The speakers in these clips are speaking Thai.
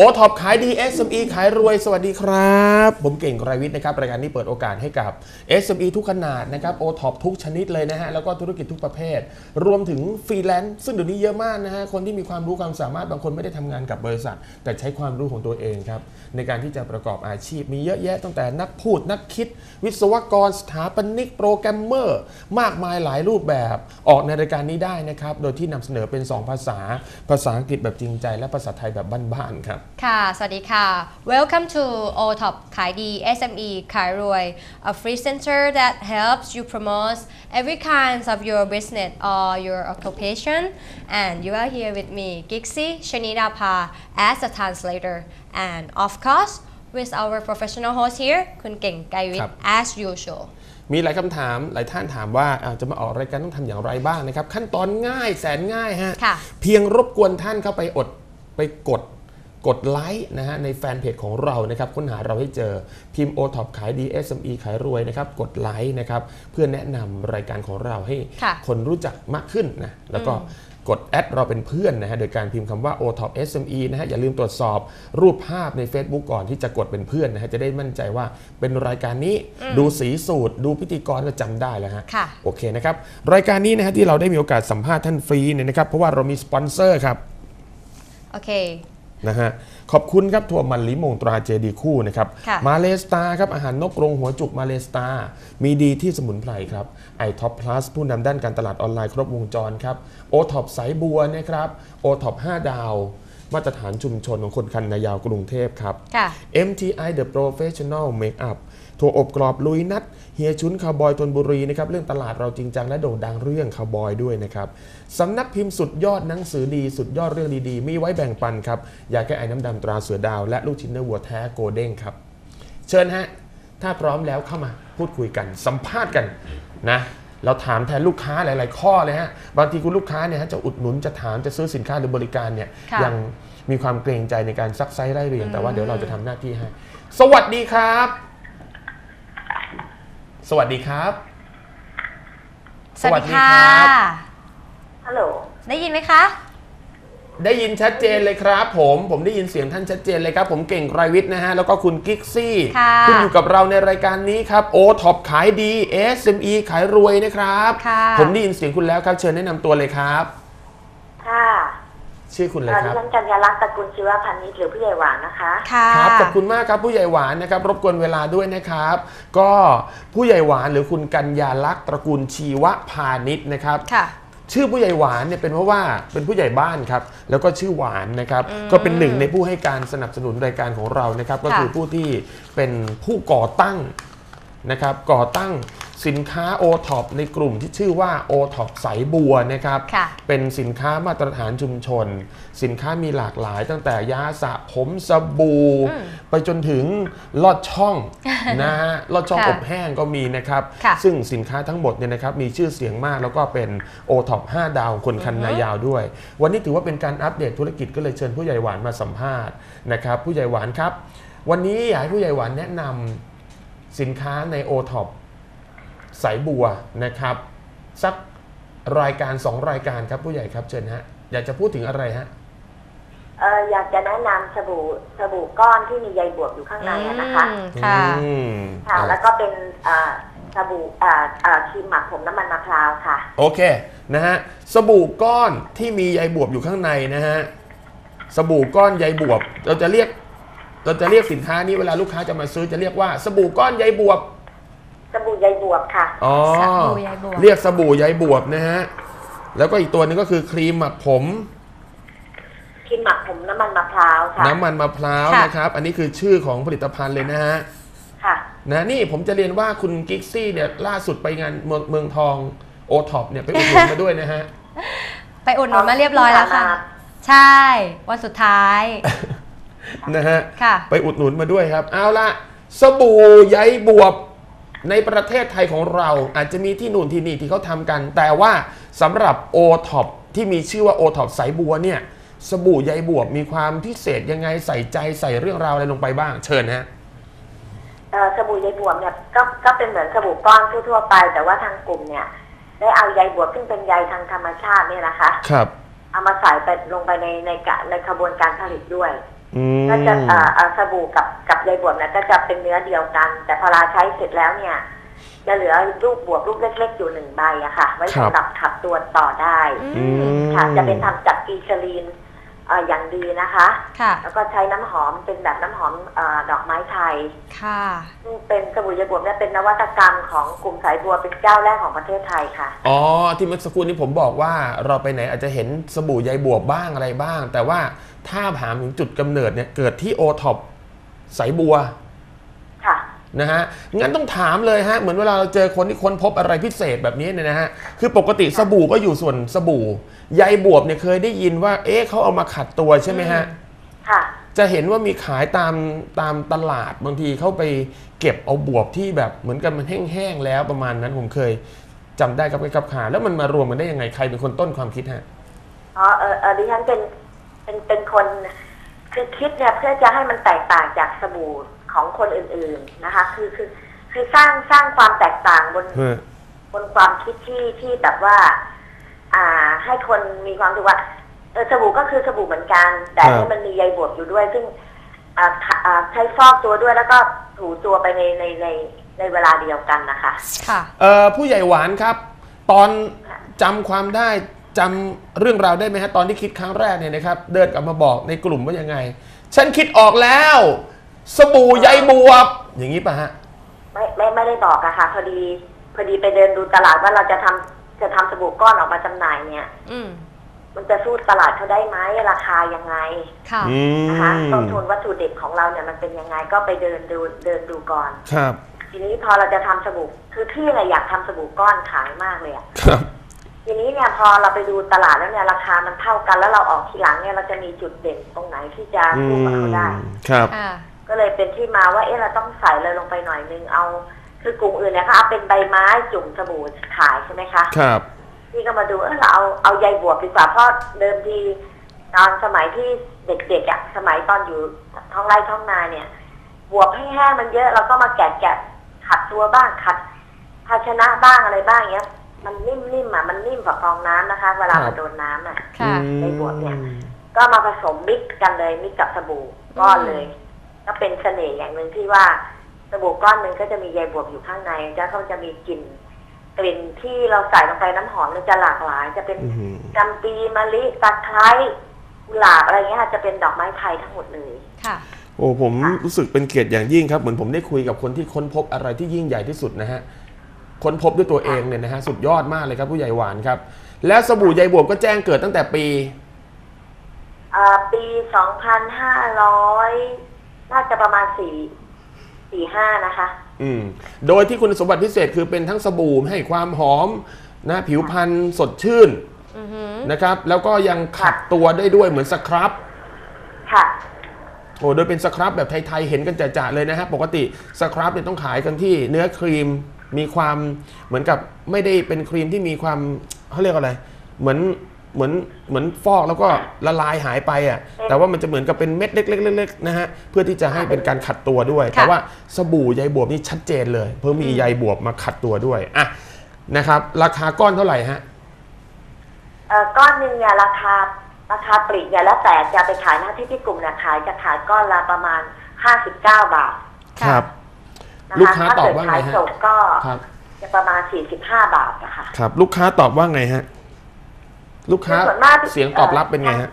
โอท็อปขายดี SME ขายรวย สวัสดีครับ ผมเก่งไรวิทย์นะครับ รายการนี้เปิดโอกาสให้กับ SME ทุกขนาดนะครับโอท็อปทุกชนิดเลยนะฮะ แล้วก็ธุรกิจทุกประเภท รวมถึงฟรีแลนซ์ซึ่งเดี๋ยวนี้เยอะมากนะฮะ คนที่มีความรู้ความสามารถบางคนไม่ได้ทำงานกับบริษัท แต่ใช้ความรู้ของตัวเองครับ ในการที่จะประกอบอาชีพมีเยอะแยะตั้งแต่นักพูดนักคิด วิศวกรสถาปนิกโปรแกรมเมอร์ มากมายหลายรูปแบบ ออกในรายการนี้ได้นะครับโดยที่นำเสนอเป็น 2 ภาษา ภาษาอังกฤษแบบจริงใจ และภาษาไทยแบบบ้านๆครับค่ะ สวัสดีค่ะ Welcome to OTOP ขายดี SME ขายรวย a free center that helps you promote every kind of your business or your occupation and you are here with me Gixi Shanidapa as a translator and of course with our professional host here คุณเก่งไกรวิทครัย์บ as usual มีหลายคำถามหลายท่านถามว่าอ่าจะมาออกรายการต้องทำอย่างไรบ้างนะครับ ขั้นตอนง่ายแสนง่ายฮะค่ะเพียงรบกวนท่านเข้าไปอดไปกด กดไลค์นะฮะในแฟนเพจของเรานะครับค้นหาเราให้เจอพิมพ์ o t o p ขายดี SME ขายรวยนะครับกดไลค์นะครับเพื่อแนะนำรายการของเราให้ค่ะคนรู้จักมากขึ้นนะแล้วก็กดแอดเราเป็นเพื่อนนะฮะโดยการพิมพ์คำว่า o t o p SME นะฮะอย่าลืมตรวจสอบรูปภาพใน Facebook ก่อนที่จะกดเป็นเพื่อนนะฮะจะได้มั่นใจว่าเป็นรายการนี้ดูสีสูตร ดูพิธีกรก็จำได้แล้วฮะค่ะโอเคนะครับรายการนี้นะฮะที่เราได้มีโอกาสสัมภาษณ์ท่านฟรีเนี่ยนะครับเพราะว่าเรามีสปอนเซอร์ครับโอเค นะฮะขอบคุณครับถั่วมันลิมงตราเจดีคู่นะครับค่ะมาเลสตาครับอาหารนกกรงหัวจุกมาเลสตา มีดีที่สมุนไพรครับไอท็อปพลัสผู้นำด้านการตลาดออนไลน์ครบวงจรครับโอท็อปสายบัวนะครับโอท็อป5ดาว มาตรฐานชุมชนของคนคันนายาวกรุงเทพครับค่ะ MTI The Professional Makeup ถั่วอบกรอบลุยนัดเฮียชุนคาวบอยตนบุรีนะครับเรื่องตลาดเราจริงจังและโด่งดังเรื่องคาวบอยด้วยนะครับสำนักพิมพ์สุดยอดหนังสือดีสุดยอดเรื่องดีๆ มีไว้แบ่งปันครับยาแก้ไอน้ำดำตราเสือดาวและลูกชิ้นเนื้อวัวแท้โกเด้งครับ เชิญฮะถ้าพร้อมแล้วเข้ามาพูดคุยกัน สัมภาษณ์กันนะเราถามแทนลูกค้าหลาย ๆ ข้อเลยฮะบางทีคุณลูกค้าเนี่ยฮะจะอุดหนุนจะถามจะซื้อสินค้าหรือบริการเนี่ยค่ะยังมีความเกรงใจในการซักไซส์ไล่เรียงแต่ว่าเดี๋ยวเราจะทำหน้าที่ให้ สวัสดีครับ สวัสดีครับ สวัสดีค่ะสวัสดีครับฮัลโหล ได้ยินไหมคะ ได้ยินชัดเจนเลยครับ ผม ผมได้ยินเสียงท่านชัดเจนเลยครับ ผมเก่งไกรวิทย์นะฮะ แล้วก็คุณกิกซี่ ค่ะคุณอยู่กับเราในรายการนี้ครับ โอท็อปขายดี SME ขายรวยนะครับ ค่ะ ผมได้ยินเสียงคุณแล้วครับ เชิญแนะนำตัวเลยครับค่ะ ชื่อคุณอะไรเอ่อคดิรับฉันกัญญาลักษณ์ตระกูลชีวพันนิชหรือผู้ใหญ่หวานนะคะค่ะครับขอบคุณมากครับผู้ใหญ่หวานนะครับ รบกวนเวลาด้วยนะครับ ก็ผู้ใหญ่หวานหรือคุณกัญญาลักษณ์ตระกูลชีวพาณิชย์นะครับค่ะชื่อผู้ใหญ่หวานเนี่ยเป็นเพราะว่าเป็นผู้ใหญ่บ้านครับแล้วก็ชื่อหวานนะครับก็เป็นหนึ่งในผู้ให้การสนับสนุนรายการของเรานะครับ ก็คือผู้ที่เป็นผู้ก่อตั้งนะครับก่อตั้ง สินค้า o t o p ในกลุ่มที่ชื่อว่า o t o p สายบัวนะครับค่ะเป็นสินค้ามาตรฐานชุมชน สินค้ามีหลากหลายตั้งแต่ยาสระผมสบู่อืมไปจนถึงลอดช่องนะฮะลอดช่องค่ะอบแห้งก็มีนะครับค่ะซึ่งสินค้าทั้งหมดเนี่ยนะครับมีชื่อเสียงมากแล้วก็เป็นโอท็อป5ดาวของคนคันนายาวด้วย วันนี้ถือว่าเป็นการอัปเดตธุรกิจก็เลยเชิญผู้ใหญ่หวานมาสัมภาษณ์นะครับผู้ใหญ่หวานครับ วันนี้อยากให้ผู้ใหญ่หวานแนะนำสินค้าในโอท็อป สายบัวนะครับ สักรายการ 2 รายการครับผู้ใหญ่ครับเชิญฮะอยากจะพูดถึงอะไรฮะเอ่ออยากจะแนะนำสบู่สบู่ก้อนที่มีใยบวบอยู่ข้างในอะนะคะอืมค่ะ อืมค่ะอะแล้วก็เป็นเอ่อสบู่เอ่อเอ่อครีมหมักผมน้ำมันมะพร้าวค่ะ โอเคนะฮะสบู่ก้อนที่มีใยบวบอยู่ข้างในนะฮะสบู่ก้อนใยบวบ เราจะเรียก เราจะเรียกสินค้านี้เวลาลูกค้าจะมาซื้อจะเรียกว่าสบู่ก้อนใยบวบสบู่ใยบ วบค่ะอ๋อสบู่ใยบวบ เรียกสบู่ใยบวบนะฮะแล้วก็อีกตัวหนึงก็คือครีมหมักผม ครีมหมักผมน้ำมันมะพร้าวค่ะน้ำมันมะพร้าวค่ะ นะครับ อันนี้คือชื่อของผลิตภัณฑ์เลยนะฮะค่ะ นะนี่ผมจะเรียนว่าคุณกิกซี่เนี่ยล่าสุดไปงานเมืองเมืองทองโอท็อปเนี่ยไปอุดหนุนมาด้วยนะฮะ ไปอุดหนุนมาเรียบร้อยแล้วค่ะที่ผ่านมาใช่ วันสุดท้ายนะฮะ ค่ะ ไปอุดหนุนมาด้วยครับ เอาละสบู่ใยบวบ ในประเทศไทยของเราอาจจะมีที่นู่นที่นี่ที่เขาทำกัน แต่ว่าสำหรับ o t o p ที่มีชื่อว่า o t o p สายบัวเนี่ยสบู่ใยบวบมีความพิเศษยังไงใส่ใจใส่เรื่องราวอะไรลงไปบ้าง เชิญฮะเอ่อสบู่ใยบวบเนี่ยก็ก็เป็นเหมือนสบู่ก้อนทั่วๆไป แต่ว่าทางกลุ่มเนี่ย ได้เอาใยบวบซึ่งเป็นใยทางธรรมชาติเนี่ยนะคะ ครับ เอามาใส่ไปลงไปในในกะในกระบวนการผลิตด้วยออืม ก็จะเอ่อเอ่อสบู่กับกับใยบวบเนี่ยก็จะเป็นเนื้อเดียวกัน แต่พอเราใช้เสร็จแล้วเนี่ย จะเหลือลูกบวบลูกเล็ก ๆ อยู่หนึ่งใบอะค่ะ ไว้ครับสำหรับขับตัวต่อได้อืมค่ะจะเป็นทำจากกลีเซอรีนเอ่ออย่างดีนะคะ ค่ะ แล้วก็ใช้น้ำหอมเป็นแบบน้ำหอมเออดอกไม้ไทยค่ะ ซึ่งเป็นสบู่ใยบวบเนี่ยเป็นนวัตกรรมของกลุ่มสายบัวเป็นเจ้าแรกของประเทศไทยค่ะ อ๋อที่เมื่อสักครู่นี้ผมบอกว่าเราไปไหนอาจจะเห็นสบู่ใยบวบบ้างอะไรบ้าง แต่ว่าถ้าถามถึงจุดกำเนิดเนี่ยเกิดที่โอท็อปสายบัวค่ะ นะฮะงั้นต้องถามเลยฮะเหมือนเวลาเราเจอคนที่ค้นพบอะไรพิเศษแบบนี้เนี่ยนะฮะคือปกติสบู่ก็อยู่ส่วนสบู่ใยบวบเนี่ยเคยได้ยินว่า เอ๊ะเขาเอามาขัดตัวใช่ไหมฮะค่ะ จะเห็นว่ามีขายตามตามตลาดบางทีเขาไปเก็บเอาบวบที่แบบเหมือนกันมันแห้งๆแล้วประมาณนั้นผมเคยจำได้กับกับขาแล้วมันมารวมกันได้ยังไงใครเป็นคนต้นความคิดฮะอ๋อเออเออดิฉันเป็นเป็นเป็นคนคือคิดเนี่ยเพื่อจะให้มันแตกต่างจากสบู่ ของคนอื่นๆนะคะ คือคือคือสร้างสร้างความแตกต่างบนบนความคิดที่ที่แบบว่า อ่า ให้คนมีความรู้สึกว่าเออสบู่ก็คือสบู่เหมือนกัน แต่ครับที่มันมีใยบวบอยู่ด้วย ซึ่งอ่าทะอ่าใช้ฟอกตัวด้วยแล้วก็ถูตัวไปในในในในเวลาเดียวกันนะคะ ค่ะเอ่อผู้ใหญ่หวานครับ ตอนจำความได้จำเรื่องราวได้ไหมฮะตอนที่คิดครั้งแรกเนี่ยนะครับ เดินกลับมาบอกในกลุ่มว่ายังไง ฉันคิดออกแล้ว สบู่ใยบวบอย่างนี้ป่ะฮะ ไม่ไม่ไม่ได้บอกอะค่ะ พอดีพอดีไปเดินดูตลาดว่าเราจะทำจะทำสบู่ก้อนออกมาจำหน่ายเนี่ย อืมมันจะสู้ตลาดเขาได้ไหมราคายังไงค่ะ อืมนะคะต้นทุนวัตถุดิบของเราเนี่ยมันเป็นยังไงก็ไปเดินดูเดินดูก่อน ครับทีนี้พอเราจะทำสบู่คือพี่เนี่ยอยากทำสบู่ก้อนขายมากเลยอะครับ ทีนี้เนี่ยพอเราไปดูตลาดแล้วเนี่ยราคามันเท่ากันแล้วเราออกทีหลังเนี่ยเราจะมีจุดเด่นตรงไหนที่จะอืสู้กับเขาได้ มครับค่ะ ก็เลยเป็นที่มาว่าเอ๊ะเราต้องใส่เลยลงไปหน่อยนึงเอา คือกลุ่มอื่นเนี่ยเขาเอาเป็นใบไม้จุ่มสบู่ขายใช่ไหมคะครับพี่ก็มาดูเออเราเอาเอาใยบวบดีกว่าเพราะเดิมทีตอนสมัยที่เด็กๆอะสมัยตอนอยู่ท้องไร่ท้องนาเนี่ย บวบให้แห้งมันเยอะเราก็มาแกะแกะขัดตัวบ้างขัดภาชนะบ้างอะไรบ้างเงี้ย มันนิ่มๆอะมันนิ่มกว่าฟองน้ำนะคะ เวลาครัมาบโดนน้ำอะค่ะในบวบเนี่ย ก็มาผสมมิกซ์กันเลยมิกซ์กับสบู่ก้อนเลย ก็เป็นเสน่ห์อย่างหนึ่งที่ว่าสบู่ก้อนหนึ่งก็จะมีใยบวบอยู่ข้างในแล้วก็จะมีกลิ่นกลิ่นที่เราใส่ลงไปน้ำหอมเนี่ยจะหลากหลาย จะเป็นอืมจำปีมะลิตะไคร้กุหลาบอะไรเงี้ยค่ะจะเป็นดอกไม้ไทยทั้งหมดเลยค่ะ โอ้ผมรู้สึกเป็นเกียรติอย่างยิ่งครับ เหมือนผมได้คุยกับคนที่ค้นพบอะไรที่ยิ่งใหญ่ที่สุดนะฮะค้นพบด้วยตัวเองเนี่ยนะฮะสุดยอดมากเลยครับ ผู้ใหญ่หวานครับ แล้วสบู่ใยบวบก็แจ้งเกิดตั้งแต่ปีอ่าปีสองพันห้าร้อย น่าจะประมาณสี่สี่ห้านะคะ อืม โดยที่คุณสมบัติพิเศษคือเป็นทั้งสบู่ให้ความหอมนะผิวพรรณสดชื่นอือหือนะครับ แล้วก็ยังขัดตัวได้ด้วยเหมือนสครับค่ะ โอ้โดยเป็นสครับแบบไทยๆเห็นกันจะๆเลยนะฮะปกติสครับเนี่ยต้องขายกันที่เนื้อครีมมีความเหมือนกับไม่ได้เป็นครีมที่มีความเขาเรียกอะไร เหมือน เหมือนเหมือนฟอกแล้วก็ละลายหายไปอะแต่ว่ามันจะเหมือนกับเป็นเม็ดเล็กๆๆๆนะฮะเพื่อที่จะให้เป็นการขัดตัวด้วยค่ะแต่ว่าสบู่ใยบวบนี่ชัดเจนเลย เพิ่มมีใยบวบมาขัดตัวด้วยอะนะครับ ราคาก้อนเท่าไหร่ฮะเอ่อก้อนหนึ่งเนี่ยราคาราคาปลีกเนี่ยแล้วแต่จะไปขายหน้าที่ที่กลุ่มเนี่ยขายจะขายก้อนละประมาณห้าสิบเก้าบาทครับนะคะลูกค้าถ้าตอบเกิดว่าไงขายฮะส่งก็ครับจะประมาณสี่สิบห้าบาทนะคะครับ ลูกค้าตอบว่าไงฮะ ลูกค้าส่วนมากเสียงตอบรับเป็นไงฮะ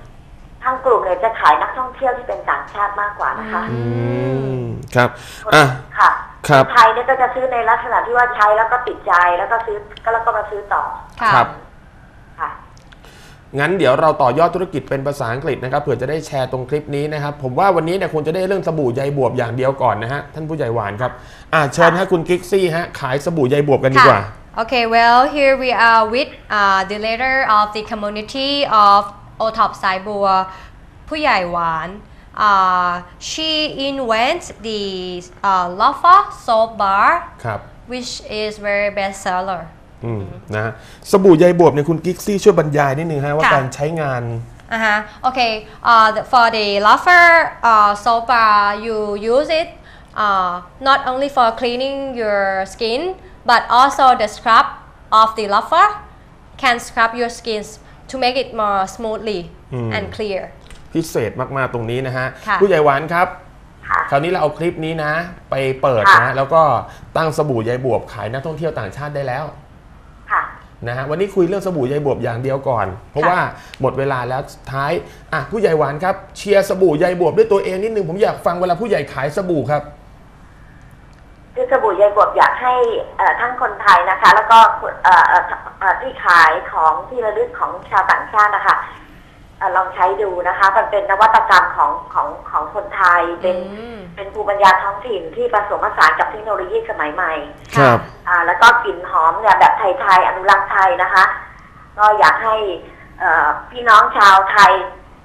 ทางกลุ่มเนี่ยจะขายนักท่องเที่ยวที่เป็นต่างชาติมากกว่านะคะอืมครับอะค่ะครับนไทยเนี่ยก็จะซื้อในลักษณะที่ว่าใช้แล้วก็ติดใจแล้วก็ซื้อก็แล้วก็มาซื้อต่อค่ะครับค่ะงั้นเดี๋ยวเราต่อยอดธุรกิจเป็นภาษาอังกฤษนะครับเผื่อจะได้แชร์ตรงคลิปนี้นะครับ ผมว่าวันนี้เนี่ยควรจะได้เรื่องสบู่ใยบวบอย่างเดียวก่อนนะฮะท่านผู้ใหญ่หวานครับอ่าเชิญฮะคุณกิกซี่ฮะขายสบู่ใยบวบกันดีกว่า Okay, well, here we are with uh, the leader of the community of Otop Saibua, Puyai Wan. Uh, she invents the uh, Lava soap bar, ครับ which is very best seller. อืมนะฮะสบู่ใยบวบเนี่ยคุณกิกซี่ช่วยบรรยายนิดนึงฮะว่า ค่ะ การใช้งาน Uh-huh. Okay, uh, the, for the loafer uh, soap bar, you use it uh, not only for cleaning your skin, but also the scrub of the loafer can scrub your skin to make it more smoothly and clear. พิเศษมากๆตรงนี้นะฮะค่ะผู้ใหญ่หวานครับค่ะคราวนี้เราเอาคลิปนี้นะ ไปเปิดค่ะนะ แล้วก็ตั้งสบู่ใยบวบขายนักท่องเที่ยวต่างชาติได้แล้วค่ะนะฮะวันนี้คุยเรื่องสบู่ใยบวบอย่างเดียวก่อน เพราะค่ะว่าหมดเวลาแล้วสุดท้ายอะผู้ใหญ่หวานครับ เชียร์สบู่ใยบวบด้วยตัวเองนิดนึงผมอยากฟังเวลาผู้ใหญ่ขายสบู่ครับ คือสบู่ใยบวบอยากให้เอ่อทั้งคนไทยนะคะ แล้วก็เอ่อเอ่อเอ่อที่ขายของที่ระลึกของชาวต่างชาตินะคะเอ่อลองใช้ดูนะคะ มันเป็นนวัตกรรมของของของคนไทย เป็นอืมเป็นภูมิปัญญาท้องถิ่นที่ผสมผสานกับเทคโนโลยีสมัยใหม่ ครับอ่าแล้วก็กลิ่นหอมเนี่ยแบบไทยๆอนุรักษ์ไทยนะคะ ก็อยากให้เอ่อพี่น้องชาวไทย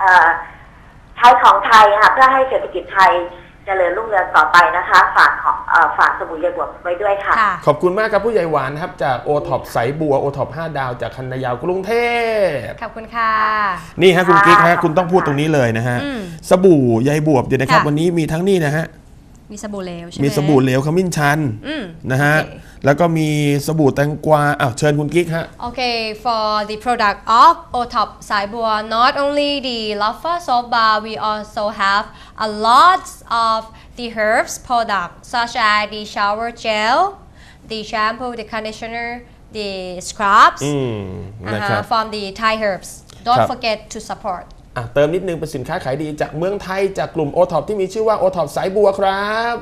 เอ่อใช้ของไทยค่ะเพื่อให้เศรษฐกิจไทยเจริญรุ่งเรืองต่อไปนะคะ ฝากของเอ่อ ฝากสบู่ยายบวบไว้ด้วยค่ะค่ะ ขอบคุณมากครับผู้ใหญ่หวานครับ จากโอท็อปสายบัวโอท็อป5ดาวจากคันนายาวกรุงเทพขอบคุณค่ะ นี่ฮะคุณค่ะกิ๊กฮะขอบคุณคุณต้องพูดค่ะตรงนี้เลยนะฮะอืมสบู่ใยบวบเดี๋ยวนะครับค่ะวันนี้มีทั้งนี่นะฮะ มีสบู่เหลวใช่ไหมมีสบู่เหลวขมิ้นชันอืมนะฮะโอเคแล้วก็มีสบู่แตงกวาอ้าวเชิญคุณกิ๊กฮะ Okay, for the product of OTOP Saibua, not only the Lava Soap Bar, we also have a lot of the herbs product such as the shower gel, the shampoo, the conditioner, the scrubs อืม uh-huh, นะครับ from the Thai herbs. Don't ครับ forget to support. อะเติมนิดนึงเป็นสินค้าขายดีจากเมืองไทยจากกลุ่มโอท็อปที่มีชื่อว่าโอท็อปสายบัวครับ